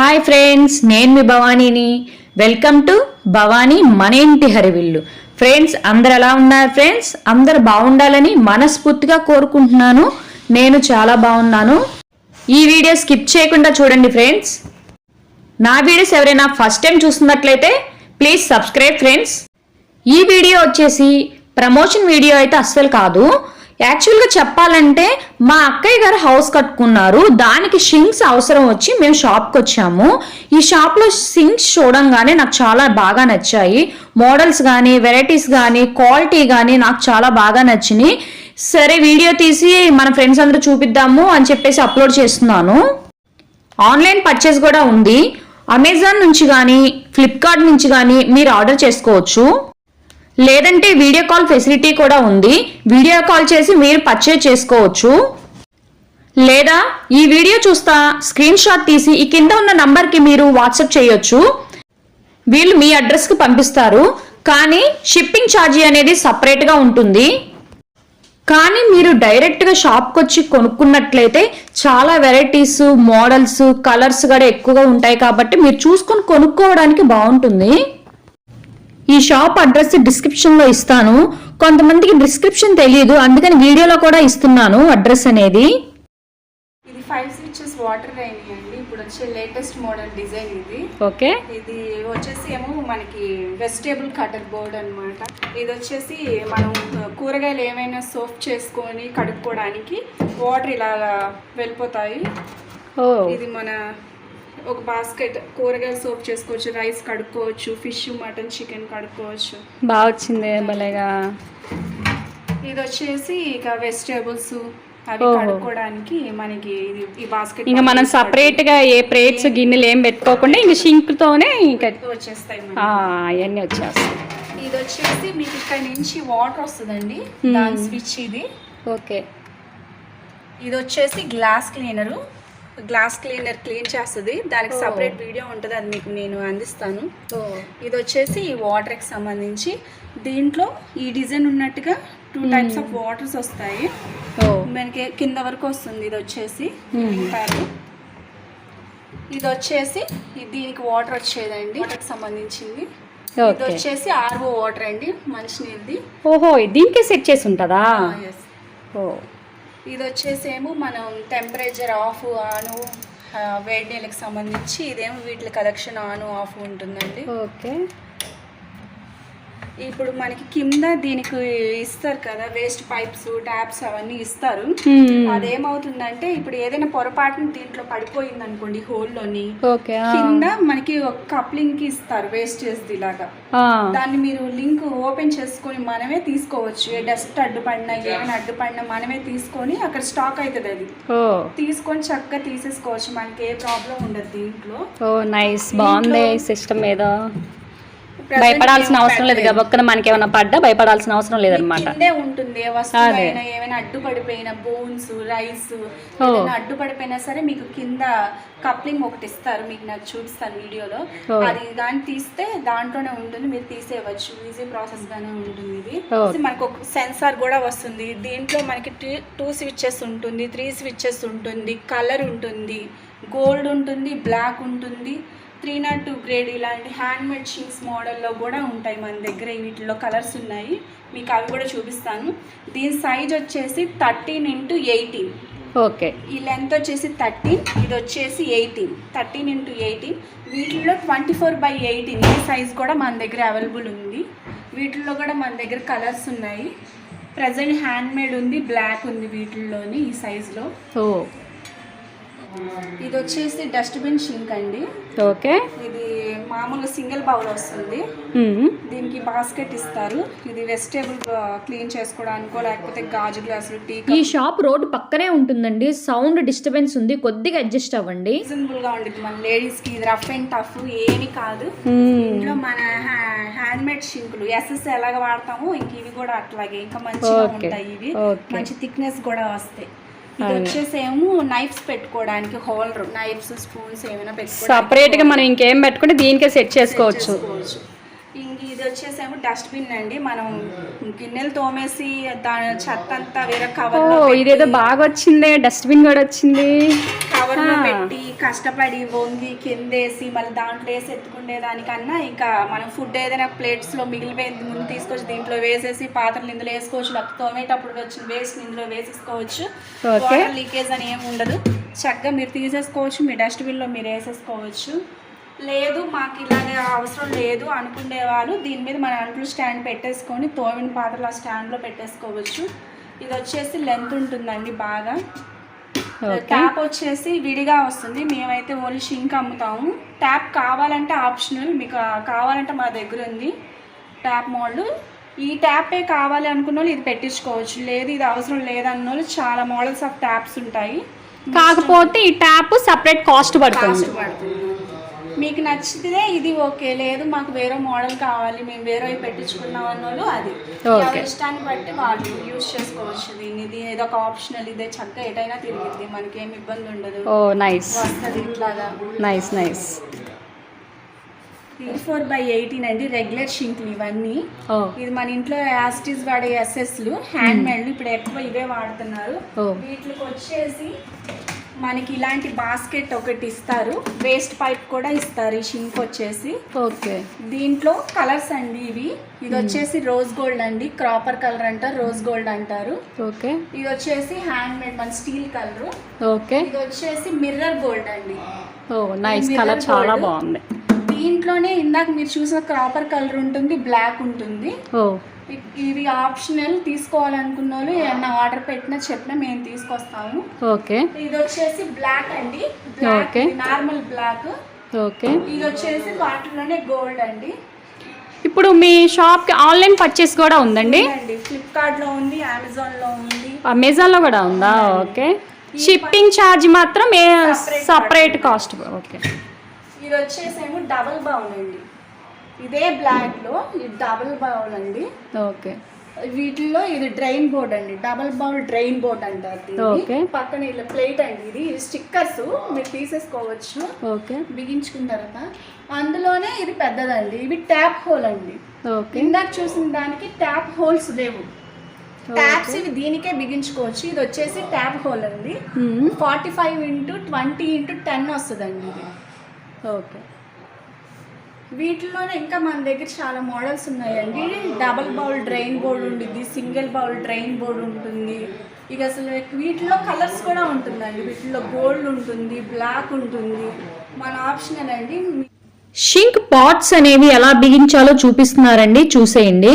Hi friends నేను మీ భవానీని. వెల్కమ్ టు భవానీ మన ఇంటి హరివిల్లు. ఫ్రెండ్స్ అందరు ఎలా ఉన్నారు ఫ్రెండ్స్ అందరు బాగుండాలని మనస్ఫూర్తిగా కోరుకుంటున్నాను. నేను చాలా బాగున్నాను. ఈ వీడియో స్కిప్ చేయకుండా చూడండి ఫ్రెండ్స్ నా వీడియోస్ ఎవరైనా ఫస్ట్ టైం చూస్తున్నట్లయితే ప్లీజ్ సబ్స్క్రైబ్ ఫ్రెండ్స్ ఈ వీడియో వచ్చేసి ప్రమోషన్ వీడియో అయితే అస్సలు కాదు. యాక్చువల్గా చెప్పాలంటే మా అక్కయ్య గారు హౌస్ కట్టుకున్నారు. దానికి షింక్స్ అవసరం వచ్చి మేము షాప్కి వచ్చాము. ఈ షాప్లో సింక్స్ చూడంగానే నాకు చాలా బాగా నచ్చాయి. మోడల్స్ కానీ వెరైటీస్ కానీ క్వాలిటీ కానీ నాకు చాలా బాగా నచ్చినాయి. సరే వీడియో తీసి మన ఫ్రెండ్స్ అందరూ చూపిద్దాము అని చెప్పేసి అప్లోడ్ చేస్తున్నాను. ఆన్లైన్ పర్చేస్ కూడా ఉంది. అమెజాన్ నుంచి కానీ ఫ్లిప్కార్ట్ నుంచి కానీ మీరు ఆర్డర్ చేసుకోవచ్చు. లేదంటే వీడియో కాల్ ఫెసిలిటీ కూడా ఉంది. వీడియో కాల్ చేసి మీరు పర్చేజ్ చేసుకోవచ్చు. లేదా ఈ వీడియో చూస్తా స్క్రీన్ షాట్ తీసి ఈ కింద ఉన్న నంబర్కి మీరు వాట్సాప్ చేయొచ్చు. వీళ్ళు మీ అడ్రస్కి పంపిస్తారు. కానీ షిప్పింగ్ ఛార్జీ అనేది సపరేట్గా ఉంటుంది. కానీ మీరు డైరెక్ట్గా షాప్కి వచ్చి కొనుక్కున్నట్లయితే చాలా వెరైటీస్ మోడల్స్ కలర్స్ కూడా ఎక్కువగా ఉంటాయి కాబట్టి మీరు చూసుకొని కొనుక్కోవడానికి బాగుంటుంది. ఈ షాప్ అడ్రస్ డిస్క్రిప్షన్లో ఇస్తాను. కొంతమందికి డిస్క్రిప్షన్ తెలియదు అందుకని వీడియోలో కూడా ఇస్తున్నాను అడ్రస్ అనేది. ఇది ఫైవ్ స్విచెస్ వాటర్ రైనింగ్ అండి. ఇప్పుడు వచ్చే లేటెస్ట్ మోడల్ డిజైన్ ఇది. ఓకే. ఇది వచ్చేసి ఏమో మనకి వెజిటేబుల్ కటర్ బోర్డ్ అన్నమాట. ఇది వచ్చేసి మనం కూరగాయలు ఏమైనా సోప్ చేసుకొని కడుక్కోవడానికి వాటర్ ఇలా వెళ్ళిపోతాయి. ఇది మన ఒక బాస్కెట్ కూరగాయలు సోప్ చేసుకోవచ్చు రైస్ కడుక్కోవచ్చు ఫిష్ మటన్ చికెన్ కడుక్కోవచ్చు. బాగా వచ్చింది భలేగా. ఇది వచ్చేసి ఇక వెజిటేబుల్స్ అవి. కడుక్కోవడానికి మనకి ఇది ఈ బాస్కెట్ ఇంకా మనం సపరేట్గా ఏ ప్లేట్స్ గిన్నెలు ఏం పెట్టుకోకుండా ఇంక షింక్ తోనే ఇంకా వచ్చేస్తాయి అవన్నీ వచ్చేస్తాయి. ఇది వచ్చేసి మీకు ఇక్కడ నుంచి వాటర్ వస్తుందండి. దాని స్విచ్ ఇది. ఓకే. ఇది వచ్చేసి glass cleaner glass cleaner clean చేస్తుంది. దానికి. సపరేట్ వీడియో ఉంటుంది అది మీకు నేను అందిస్తాను. ఇది వచ్చేసి ఈ వాటర్కి సంబంధించి. దీంట్లో ఈ డిజైన్ ఉన్నట్టుగా టూ టైప్స్ ఆఫ్ వాటర్స్ వస్తాయి. మనకి కింద వరకు వస్తుంది ఇది వచ్చేసి. ఇది వచ్చేసి దీనికి వాటర్ వచ్చేదండి. వాటర్కి సంబంధించింది. ఇది వచ్చేసి ఆర్ఓ వాటర్ అండి మంచినీళ్ళది. ఓహో దీనికే సెట్ చేసి ఉంటుందా? ఓ. ఇది వచ్చేసి ఏమో మనం టెంపరేచర్ ఆఫ్ ఆను వేడి నీళ్ళకి సంబంధించి ఇదేమో వీటి కలెక్షన్ ఆను ఆఫ్ ఉంటుందండి. ఓకే. ఇప్పుడు మనకి కింద దీనికి ఇస్తారు కదా వేస్ట్ పైప్స్ ట్యాప్స్ అవన్నీ ఇస్తారు. అదేమవుతుందంటే ఇప్పుడు ఏదైనా పొరపాటున దీంట్లో పడిపోయింది అనుకోండి హోల్లోని. కింద మనకి ఒక కప్లింగ్కి ఇస్తారు వేస్టేజ్ ఇలాగా. ఆ. దాన్ని మీరు లింక్ ఓపెన్ చేసుకొని మనమే తీసుకోవచ్చు. ఏ డస్ట్ అడ్డుపడినా ఏమైనా అడ్డుపడినా మనమే తీసుకొని అక్కడ స్టాక్ అవుతుంది అది. తీసుకొని చక్కగా తీసేసుకోవచ్చు. మనకి ఏ ప్రాబ్లం ఉండదు దీంట్లో. ఓ నైస్ బాగుంది సిస్టమ్ ఏదో భయపడాల్సిన అవసరం లేదు. గబక్కన మనకి ఏమైనా పడ్డా భయపడాల్సిన అవసరం లేదనమాట కిందే ఉంటుంది ఏ వస్తువు అదే. అయినా ఏమైనా అడ్డుపడిపోయిన బోన్స్ రైస్ అడ్డుపడిపోయినా సరే మీకు కింద కప్లింగ్ ఒకటి ఇస్తారు మీకు నాకు చూపిస్తాను వీడియోలో. అది దాన్ని తీస్తే దాంట్లోనే ఉంటుంది మీరు తీసేయవచ్చు ఈజీ ప్రాసెస్ గానే ఉంటుంది. ఇది మనకు ఒక సెన్సార్ కూడా వస్తుంది దీంట్లో మనకి టూ స్విచ్చెస్ ఉంటుంది త్రీ స్విచ్చెస్ ఉంటుంది కలర్ ఉంటుంది గోల్డ్ ఉంటుంది బ్లాక్ ఉంటుంది త్రీ నాట్ టూ గ్రేడ్ ఇలాంటి హ్యాండ్ మేడ్ షీట్స్ మోడల్లో కూడా ఉంటాయి మన దగ్గర. వీటిలో కలర్స్ ఉన్నాయి. మీకు అవి కూడా చూపిస్తాను. దీని సైజ్ వచ్చేసి థర్టీన్ ఇంటూ ఎయిటీన్. ఓకే. ఈ లెంత్ వచ్చేసి థర్టీన్ ఇది వచ్చేసి ఎయిటీన్. Thirteen into eighteen. వీటిల్లో ట్వంటీ ఫోర్ బై ఎయిటీన్. ఈ సైజ్ కూడా మన దగ్గర అవైలబుల్ ఉంది. వీటిల్లో కూడా మన దగ్గర కలర్స్ ఉన్నాయి. ప్రజెంట్ హ్యాండ్ మేడ్ ఉంది బ్లాక్ ఉంది వీటిల్లోని ఈ సైజులో. ఓ. ఇది వచ్చేసి డస్ట్బిన్ షింక్ అండి. ఓకే. ఇది మామూలుగా సింగిల్ బౌల్ వస్తుంది. దీనికి బాస్కెట్ ఇస్తారు. ఇది వెజిటేబుల్ క్లీన్ చేసుకోవడానికో లేకపోతే గాజు గ్లాసులు టీ ఈ షాప్ రోడ్ పక్కనే ఉంటుందండి. సౌండ్ డిస్టర్బెన్స్ ఉంది. కొద్దిగా అడ్జస్ట్ అవ్వండి. రీజనబుల్గా ఉంటుంది మన లేడీస్కి ఇది రఫ్ అండ్ టఫ్ ఏమి కాదు. ఇంట్లో మన హ్యాండ్ మేడ్ షింకులు. ఎస్ఎస్ ఎలాగ వాడతామో ఇంక ఇవి కూడా అట్లాగే. ఇంకా మంచిగా. ఉంటాయి ఇవి. మంచి థిక్నెస్ కూడా వస్తాయి. ఇది వచ్చేసి ఏమో నైఫ్స్ పెట్టుకోవడానికి హోల్డర్ నైఫ్స్ స్పూన్స్ ఏమైనా పెట్టుకోవడానికి సపరేట్గా మనం ఇంకేం పెట్టుకుంటే దీనికే సెట్ చేసుకోవచ్చు. ఇది వచ్చేసేమో డస్ట్బిన్ అండి. మనం గిన్నెలు తోమేసి దాని చెత్త అంతా వేరే కవర్ ఇదేదో బాగా వచ్చింది డస్ట్బిన్ కూడా వచ్చింది. కవర్. పెట్టి కష్టపడి వంగి కిందేసి మళ్ళీ దాంట్లో వేసి ఎత్తుకునే దానికన్నా ఇంకా మనం ఫుడ్ ఏదైనా ప్లేట్స్లో మిగిలిపోయింది ముందు తీసుకొచ్చి దీంట్లో వేసేసి పాత్రలు ఇందులో వేసుకోవచ్చు. లేకపోతే తోమేటప్పుడు వచ్చిన వేస్ట్ ఇందులో వేసేసుకోవచ్చు. వాటర్ లీకేజ్ అని ఏమి ఉండదు. చక్కగా మీరు తీసేసుకోవచ్చు మీ డస్ట్బిన్లో మీరు వేసేసుకోవచ్చు. లేదు మాకు ఇలాగే అవసరం లేదు అనుకునే వాళ్ళు దీని మీద మన అంట్లు స్టాండ్ పెట్టేసుకొని తోమిన పాత్రలు ఆ స్టాండ్లో పెట్టేసుకోవచ్చు. ఇది వచ్చేసి లెంత్ ఉంటుందండి బాగా. ట్యాప్ వచ్చేసి విడిగా వస్తుంది. మేమైతే ఓన్లీ షింక్ అమ్ముతాము. ట్యాప్ కావాలంటే ఆప్షనల్ మీకు కావాలంటే మా దగ్గర ఉంది. ట్యాప్ మోడల్ ఈ ట్యాపే కావాలి అనుకున్న వాళ్ళు ఇది పెట్టించుకోవచ్చు. లేదు ఇది అవసరం లేదన్న వాళ్ళు చాలా మోడల్స్ ఆఫ్ ట్యాప్స్ ఉంటాయి. కాకపోతే ఈ ట్యాప్ సపరేట్ కాస్ట్ పడుతుంది. మీకు నచ్చితే ఇది ఓకే. లేదు మాకు వేరే మోడల్ కావాలి మేము వేరే పెట్టించుకున్నాం అన్న వాళ్ళు అది ఇష్టాన్ని బట్టి వాళ్ళు యూస్ చేసుకోవచ్చు దీన్ని. ఇది ఏదో ఒక ఆప్షనల్ ఇదే చక్కగా ఎటైనా తిరిగిద్ది. మనకేం ఇబ్బంది ఉండదు. Oh nice. వస్తుంది ఇట్లాగా. Nice nice. Three four by eighteen అండి రెగ్యులర్ షింక్లు ఇవన్నీ. ఇది మన ఇంట్లో యాస్టీస్ వాడే ఎస్ఎస్లు హ్యాండ్ మేడ్లు ఇప్పుడు ఎక్కువ ఇవే వాడుతున్నారు. వీటికి వచ్చేసి మనకి ఇలాంటి బాస్కెట్ ఒకటి ఇస్తారు. వేస్ట్ పైప్ కూడా ఇస్తారు. ఈ షింక్ వచ్చేసి. ఓకే. దీంట్లో కలర్స్ అండి ఇవి. ఇది వచ్చేసి రోజ్ గోల్డ్ అండి. క్రాపర్ కలర్ అంటారు రోజ్ గోల్డ్ అంటారు. ఓకే. ఇది వచ్చేసి హ్యాండ్ మేడ్ మన స్టీల్ కలర్. ఓకే. ఇది వచ్చేసి మిర్రర్ గోల్డ్ అండి. ఓ నైస్. కలర్ చాలా. బాగుంది. దీంట్లోనే ఇందాక మీరు చూసిన క్రాపర్ కలర్ ఉంటుంది బ్లాక్ ఉంటుంది. ఓ. ఇవి ఆప్షనల్ తీసుకోవాలనుకున్న వాళ్ళు ఏమన్నా ఆర్డర్ పెట్టినా చెప్పినా మేము తీసుకొస్తాము. ఓకే. ఇది వచ్చేసి బ్లాక్ అండి. Black Okay. Normal black. Okay. ఇది వచ్చేసి వాటిలోనే గోల్డ్ అండి. ఇప్పుడు మీ షాప్కి ఆన్లైన్ పర్చేస్ కూడా ఉందండి? ఫ్లిప్కార్ట్లో ఉంది అమెజాన్లో ఉంది అమెజాన్లో కూడా ఉందా? ఓకే. షిప్పింగ్ ఛార్జ్ మాత్రం సపరేట్ కాస్ట్? ఓకే. ఇది వచ్చేసేమో డబుల్ బౌల్ అండి. ఇదే బ్లాక్లో ఇది డబుల్ బౌల్ అండి. ఓకే. వీటిల్లో ఇది డ్రైన్ బోర్డ్ అండి. డబుల్ బౌల్ డ్రైన్ బోర్డ్ అంటారు. Okay. పక్కన ఇలా ప్లేట్ అండి ఇది. స్టిక్కర్స్ మీరు తీసేసుకోవచ్చు. ఓకే. బిగించుకున్న తర్వాత అందులోనే ఇది పెద్దదండి. ఇవి ట్యాప్ హోల్ అండి. ఇందాక చూసిన దానికి ట్యాప్ హోల్స్ లేవు. ట్యాప్స్ ఇవి దీనికే బిగించుకోవచ్చు. ఇది వచ్చేసి ట్యాప్ హోల్ అండి. Forty five into twenty into ten వస్తుందండి ఇది. ఓకే. వీటిలోనే ఇంకా మన దగ్గర చాలా మోడల్స్ ఉన్నాయండి. డబల్ బౌల్ డ్రైన్ బోర్డ్ ఉంటుంది సింగిల్ బౌల్ డ్రైన్ బోర్డ్ ఉంటుంది. ఇక అసలు వీటిలో కలర్స్ కూడా ఉంటుందండి. వీటిలో గోల్డ్ ఉంటుంది బ్లాక్ ఉంటుంది. మన ఆప్షనల్ అండి షింక్ పాట్స్ అనేవి ఎలా బిగించాలో చూపిస్తున్నారండి. చూసేయండి.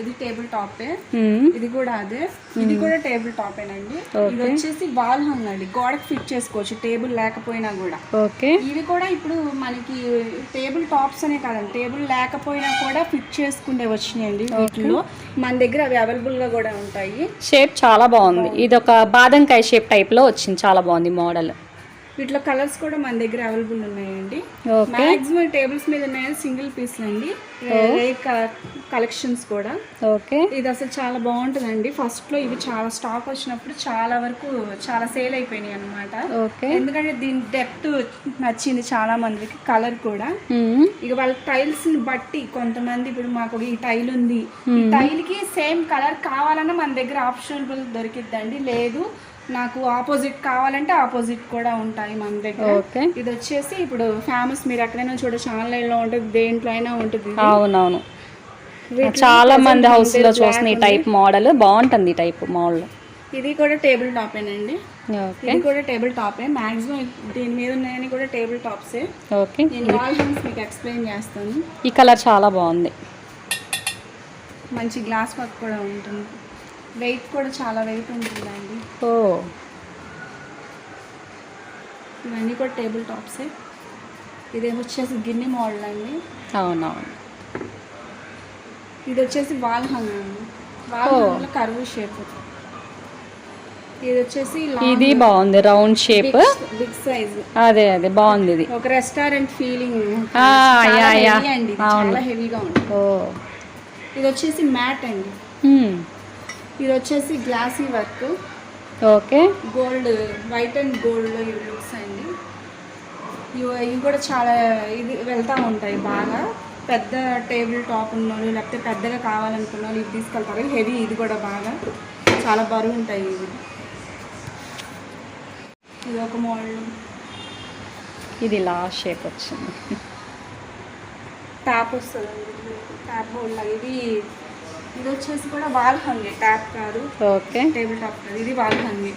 ఇది టేబుల్ టాపే. ఇది కూడా అదే. ఇది కూడా టేబుల్ టాపేనండి. ఇది వచ్చేసి వాల్ హంగ్ అండి గోడకు ఫిట్ చేసుకోవచ్చు. టేబుల్ లేకపోయినా కూడా. ఓకే. ఇది కూడా ఇప్పుడు మనకి టేబుల్ టాప్స్ అనే కాదండి. టేబుల్ లేకపోయినా కూడా ఫిట్ చేసుకునే వచ్చినాయండి వీటిలో మన దగ్గర అవి అవైలబుల్గా కూడా ఉంటాయి. షేప్ చాలా బాగుంది. ఇది ఒక బాదంకాయ షేప్ టైప్లో వచ్చింది. చాలా బాగుంది మోడల్. వీటిలో కలర్స్ కూడా మన దగ్గర అవైలబుల్ ఉన్నాయండి. మాక్సిమం టేబుల్స్ మీద ఉన్నాయని సింగిల్ పీస్ అండి. కలెక్షన్స్ కూడా. ఓకే. ఇది అసలు చాలా బాగుంటుందండి. ఫస్ట్లో ఇవి చాలా స్టాక్ వచ్చినప్పుడు చాలా వరకు చాలా సేల్ అయిపోయినాయి అన్నమాట. ఓకే. ఎందుకంటే దీని డెప్త్ నచ్చింది చాలా మందికి కలర్ కూడా. ఇక వాళ్ళ టైల్స్ని బట్టి కొంతమంది ఇప్పుడు మాకు ఈ టైల్ ఉంది. ఈ టైల్కి సేమ్ కలర్ కావాలన్నా మన దగ్గర ఆప్షనబుల్ దొరికిద్దండి. లేదు నాకు ఆపోజిట్ కావాలంటే ఆపోజిట్ కూడా ఉంటాయి మన దగ్గర. ఓకే. ఇది వచ్చేసి ఇప్పుడు ఫేమస్ మీరు ఎక్కడైనా చూడొచ్చు ఆన్లైన్లో ఉంటుంది దేంట్లో అయినా ఉంటుంది. అవునవును. చాలా మంది హౌస్లో చూసిన ఈ. టైప్ మోడల్ బాగుంటుంది ఈ టైప్ మోడల్ ఇది కూడా టేబుల్ టాపేనండి ఓకే. ఇది కూడా టేబుల్ టాపే మాక్సిమం దీని మీద ఉన్నాయని కూడా టేబుల్ టాప్సే ఓకే. నేను వాల్ మీకు ఎక్స్ప్లెయిన్ చేస్తాను. ఈ కలర్ చాలా బాగుంది. మంచి గ్లాస్ వర్క్ కూడా ఉంటుంది. వెయిట్ కూడా చాలా వెయిట్ ఉంటుందండి. ఓ. ఇవన్నీ కూడా టేబుల్ టాప్సే. ఇదేమో వచ్చేసి గిన్నె మోడల్ అండి. అవునవును. ఇది వచ్చేసి వాల్ హంగ్ అండి. Wall curve shape. ఇది వచ్చేసి ఇది బాగుంది రౌండ్ షేప్. Big size. అదే అదే బాగుంది ఇది. ఒక రెస్టారెంట్ ఫీలింగ్. చాలా హెవీగా ఉంటుంది ఓ. ఇది వచ్చేసి మ్యాట్ అండి. ఇది వచ్చేసి glossy work. Okay. Gold white and gold ఇవి లుక్స్ అండి. ఇవి ఇవి కూడా చాలా ఇది వెళ్తూ ఉంటాయి బాగా. పెద్ద టేబుల్ టాప్ ఉన్న వాళ్ళు లేకపోతే పెద్దగా కావాలనుకున్న వాళ్ళు ఇవి తీసుకెళ్తారు. హెవీ ఇది కూడా బాగా. చాలా బరువు ఉంటాయి ఇవి. ఇది ఒక మోడల్. ఇది లాస్ట్ షేప్ వచ్చింది. ట్యాప్ వస్తుంది ట్యాప్ ఇది ఇది వచ్చేసి కూడా వాల్ హంగే ట్యాప్ కాదు. ఓకే. టేబుల్ టాప్ కాదు ఇది వాల్ హంగి.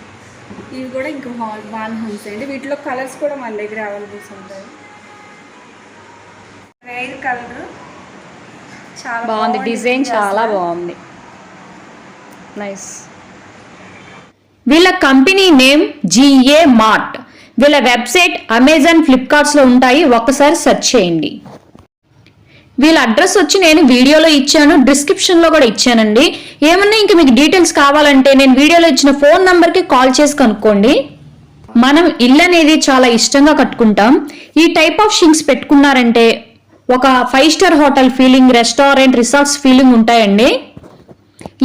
ఇవి కూడా ఇంకా హాల్ వాల్ హంగ్స్ అండి వీటిలో కలర్స్ కూడా మన దగ్గర అవైలబుల్స్ ఉంటాయి. రైర్ కలర్ చాలా బాగుంది. డిజైన్ చాలా. బాగుంది. నైస్ వీళ్ళ కంపెనీ నేమ్ జిఏ మార్ట్ వీళ్ళ వెబ్సైట్ అమెజాన్ ఫ్లిప్కార్ట్స్లో ఉంటాయి. ఒక్కసారి సెర్చ్ చేయండి. వీళ్ళ అడ్రస్ వచ్చి నేను వీడియోలో ఇచ్చాను డిస్క్రిప్షన్లో కూడా ఇచ్చానండి. ఏమన్నా ఇంకా మీకు డీటెయిల్స్ కావాలంటే నేను వీడియోలో ఇచ్చిన ఫోన్ నెంబర్కి కాల్ చేసి కనుక్కోండి. మనం ఇల్లు అనేది చాలా ఇష్టంగా కట్టుకుంటాం. ఈ టైప్ ఆఫ్ షింగ్స్ పెట్టుకున్నారంటే ఒక five star hotel feeling restaurant resorts feeling ఉంటాయండి.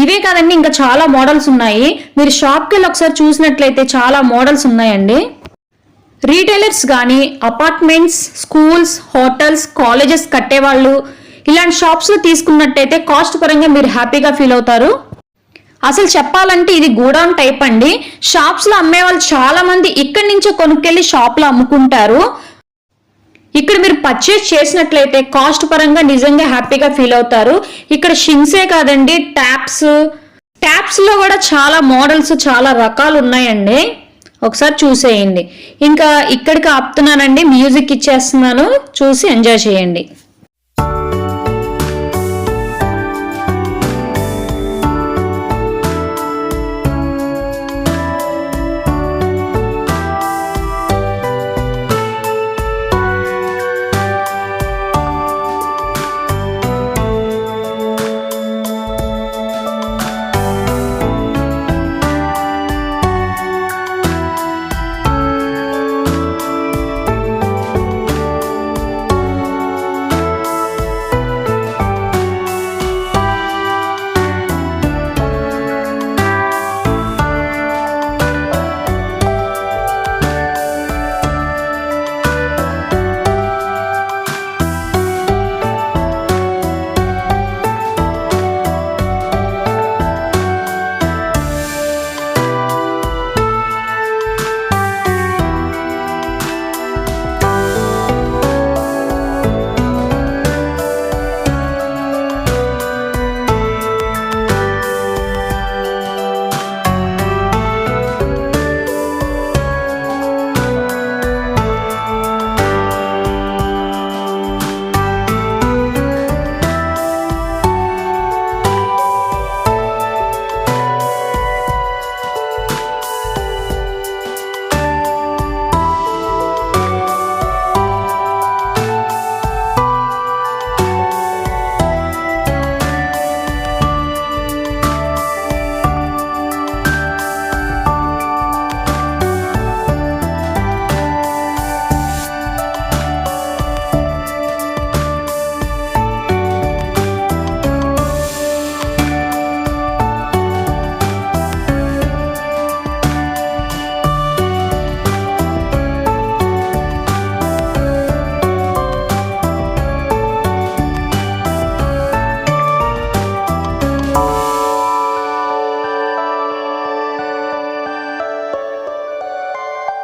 ఇవే కాదండి ఇంకా చాలా మోడల్స్ ఉన్నాయి. మీరు షాప్కి వెళ్ళి ఒకసారి చూసినట్లయితే చాలా మోడల్స్ ఉన్నాయండి. రీటైలర్స్ కానీ అపార్ట్మెంట్స్ స్కూల్స్ హోటల్స్ కాలేజెస్ కట్టేవాళ్ళు ఇలాంటి షాప్స్లో తీసుకున్నట్టయితే కాస్ట్ పరంగా మీరు హ్యాపీగా ఫీల్ అవుతారు? అసలు చెప్పాలంటే ఇది గూడౌన్ టైప్ అండి. షాప్స్లో అమ్మే వాళ్ళు చాలా మంది ఇక్కడి నుంచే కొనుక్కెళ్ళి షాప్లో అమ్ముకుంటారు. ఇక్కడ మీరు పర్చేస్ చేసినట్లయితే కాస్ట్ పరంగా నిజంగా హ్యాపీగా ఫీల్ అవుతారు. ఇక్కడ షింగ్సే కాదండి ట్యాప్స్ ట్యాప్స్లో కూడా చాలా మోడల్స్ చాలా రకాలు ఉన్నాయండి. ఒకసారి చూసేయండి. ఇంకా ఇక్కడికి ఆపుతున్నానండి. మ్యూజిక్ ఇచ్చేస్తున్నాను. చూసి ఎంజాయ్ చేయండి.